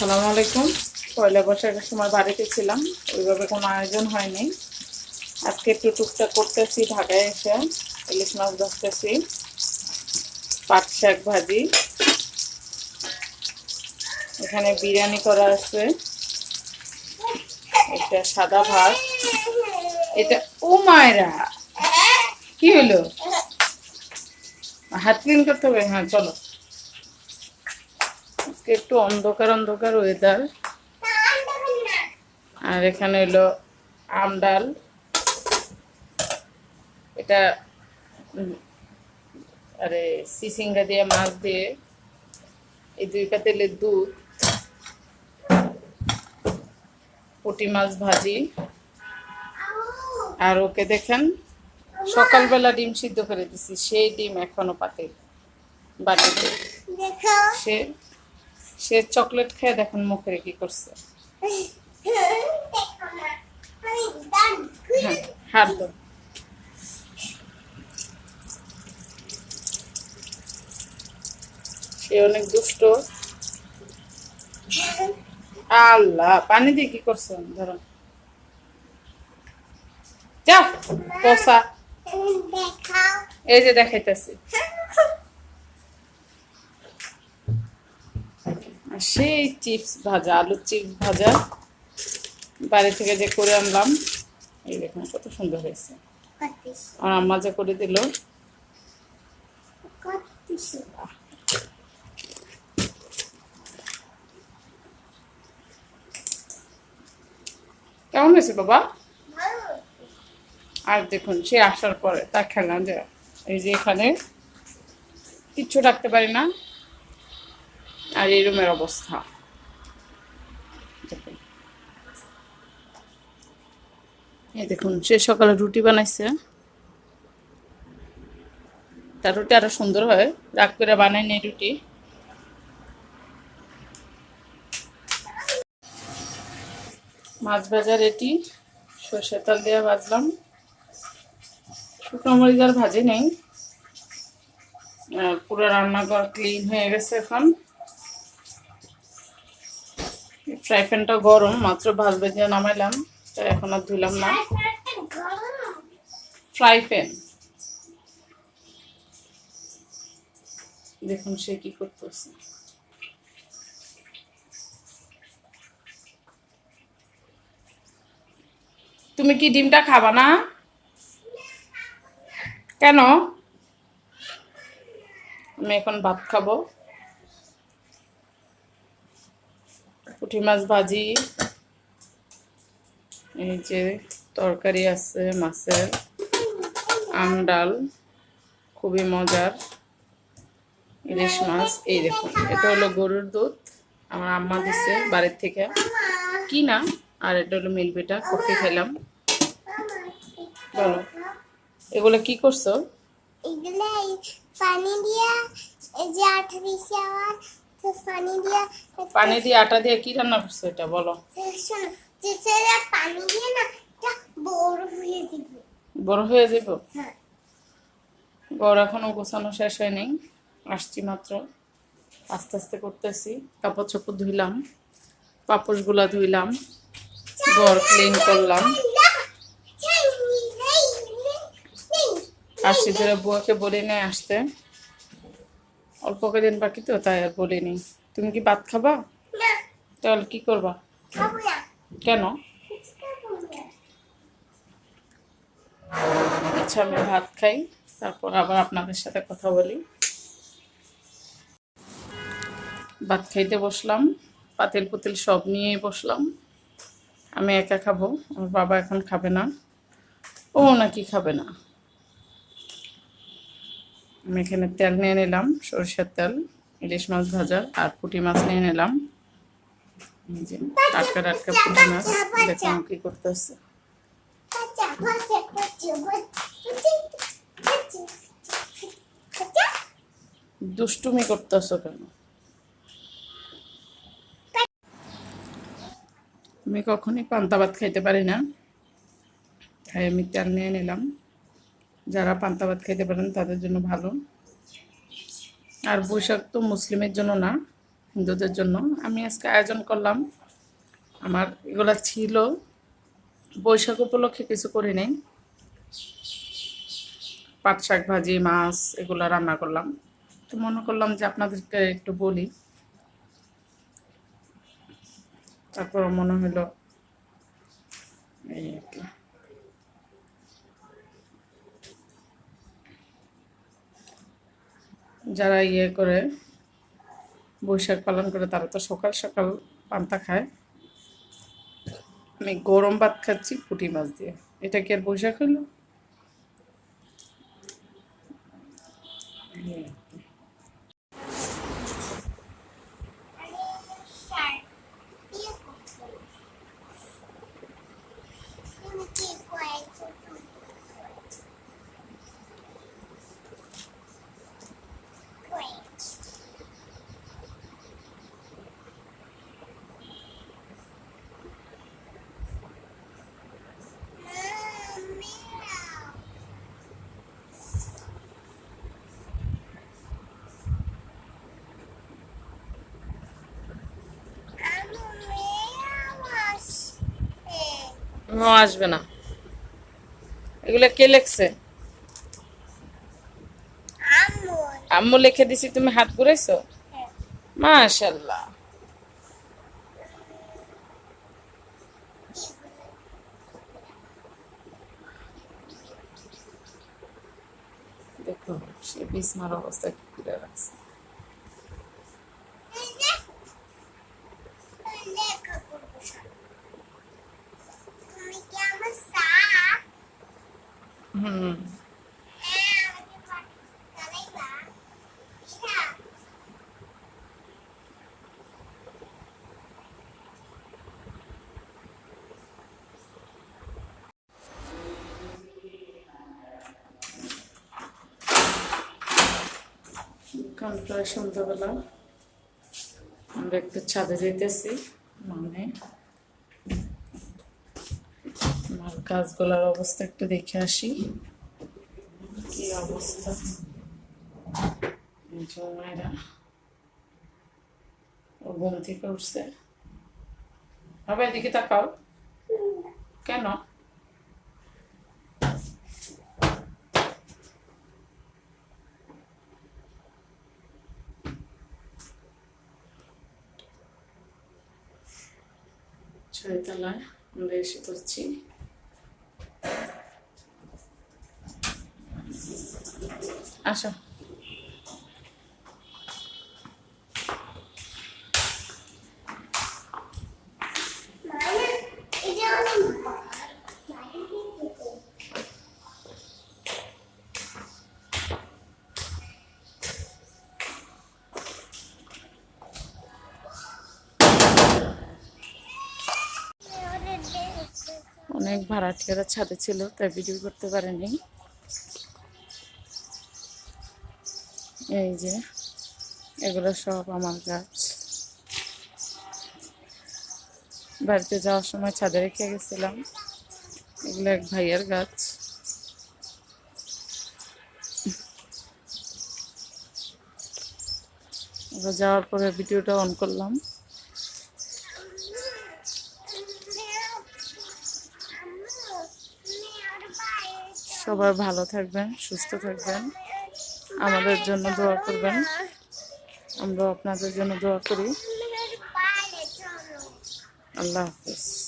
আসসালামু আলাইকুম। পয়লা বৈশাখের সময় বাড়িতে ছিলাম, ওইভাবে কোনো আয়োজন হয়নি। আজকে একটু টুকটাক করতেছি, ঢাকায় এসে ইলিশ মাছ ধরতেছি, পাট শাক ভাজি। এখানে বিরিয়ানি করা আছে, এটা সাদা ভাত। এটা, ও মায়েরা! কি হলো? হাত ক্লিন করতে হবে? হ্যাঁ চলো। আজকে একটু অন্ধকার অন্ধকার ওয়েদার আর এখানে হলো আম ডাল। এটা আরে সিসিঙ্গা দিয়ে মাছ দিয়ে। এই দুই পাতিলের দুধ। পুঁটি মাছ ভাজি। আর ওকে দেখেন সকালবেলা ডিম সিদ্ধ করে দিছি। সেই ডিম এখনও পাতে বাটিতে সে সে চকলেট খেয়ে দেখুন মুখে কি করছে। হ্যাঁ হাত দাও সে অনেক দুষ্ট। আল্লাহ, পানি দিয়ে কি করছেন ধরো। যাও কষা এই যে দেখাইতেছি। সেই চিপস ভাজা, আলুর চিপস ভাজা। বাইরে থেকে যে করে আনলাম, এই দেখুন কত সুন্দর হয়েছে। আর আম্মা যে করে দিল, কেমন হয়েছে বাবা? আর দেখুন, সে আসার পরে তার খেলা যে, এই যে এখানে, কিচ্ছু রাখতে পারি না। আর এই রুমের অবস্থা। দেখুন। সে সকালে রুটি বানাইছে। তার রুটি আরও সুন্দর হয়। রাগ করে বানাই নেই রুটি। মাছ ভাজার এটি সর্ষে তেল দিয়ে ভাজলাম। শুকনো মরিচ আর ভাজি নেই। পুরো রান্নাঘর ক্লিন হয়ে গেছে এখন। ফ্রাই প্যানটা গরম, মাত্র ভাজ ভেজে নামাইলাম তাই এখন আর ধুলাম না। ফ্রাই প্যান দেখুন সে কি করতেছে। তুমি কি ডিমটা খাবা না? কেন? আমি এখন ভাত খাব। পুঁটি মাছ ভাজি। এই যে তরকারি আছে মাছের। আম, ডাল, খুবই মজার। ইলিশ মাছ, এই দেখুন, এটা হলো গরুর দুধ। আমার আম্মা দিছে বাড়ির থেকে। কি না? আর এটা হলো মিলবিটা, কফি খেলাম বলো, এগুলো কি করছ? পানি দিয়া পানি দিয়ে আটা দিয়ে কি রান্না করছ এটা বলো। পানি দিয়ে না বড় হয়ে যাবে। বড় হয়ে যাব? হ্যাঁ। বড় এখনও গোছানো শেষ হয়নি আসছি মাত্র। আস্তে আস্তে করতেছি কাপড় চোপড় ধুইলাম পাপোশগুলা ধুইলাম ঘর ক্লিন করলাম। আসছি ধরে বুয়াকে বলি নাই আসতে। অল্প কদিন বাকি তো তাই আর বলিনি তুমি কি ভাত খাবা? তাহলে কি করবা? কেন? আচ্ছা আমি ভাত খাই তারপর আবার আপনাদের সাথে কথা বলি। ভাত খাইতে বসলাম পাতিল পুতিল সব নিয়ে বসলাম। আমি একা খাব আমার বাবা এখন খাবে না। ও নাকি খাবে না। আমি এখানে তেল নিয়ে নিলাম, সরষের তেল, ইলিশ মাছ ভাজা আর পুঁটি মাছ নিয়ে নিলাম। টাটকা টাটকা পুঁটি মাছ, দেখুন কি করতেছে। দুষ্টুমি করতেছো কেন? আমি কখনই পান্তা ভাত খাইতে পারি না। তাই আমি তেল নিয়ে নিলাম। যারা পান্তা ভাত খেতে পারেন, তাদের জন্য ভালো। আর বৈশাখ তো মুসলিমের জন্য না, হিন্দুদের জন্য। আমি আজকে আয়োজন করলাম। আমার এগুলো ছিল। বৈশাখ উপলক্ষে কিছু করি নাই। পাট শাক ভাজি, মাছ এগুলো রান্না করলাম। তো মনে করলাম যে আপনাদেরকে একটু বলি। তারপর মনে হলো এই আর কি। যারা ইয়ে করে, বৈশাখ পালন করে, তারা তো সকাল সকাল পান্তা খায়। আমি গরম ভাত খাচ্ছি পুঁটি মাছ দিয়ে। এটা কি আর বৈশাখ হলো এই আর কি। আরে স্যার ইয়ে করছে তুমি কি কয়েছো Wait. Meow. আমি মেয়াও আসছে আসবে না। এগুলো কে লেখছে? আম্মু লিখে দিছি, তুমি হাত ঘুরাইছো। মাশাল্লাহ দেখো, সে বিছনার অবস্থা কি করে রাখছে এই যে, লেখা করব সব। তুমি কি আমার সা হুম কারণ প্রায় সন্ধ্যাবেলা আমরা একটু ছাদে যেতেছি মানে আমার গাছগুলার অবস্থা একটু দেখে আসি। কি অবস্থা? ও এদিকে কেন? ছয়তলায় আমরা এসে করছি আসো। অনেক ভাড়াটিয়ারা ছাদে ছিল তাই ভিডিও করতে পারেনি এই যে, এগুলো সব আমার গাছ। বাড়িতে যাওয়ার সময় ছাদে রেখে গেছিলাম। এগুলো এক ভাইয়ের গাছ। যাওয়ার পরে ভিডিওটা অন করলাম। সবাই ভালো থাকবেন, সুস্থ থাকবেন। আমাদের জন্য দোয়া করবেন। আমরা আপনাদের জন্য দোয়া করি। আল্লাহ হাফিজ।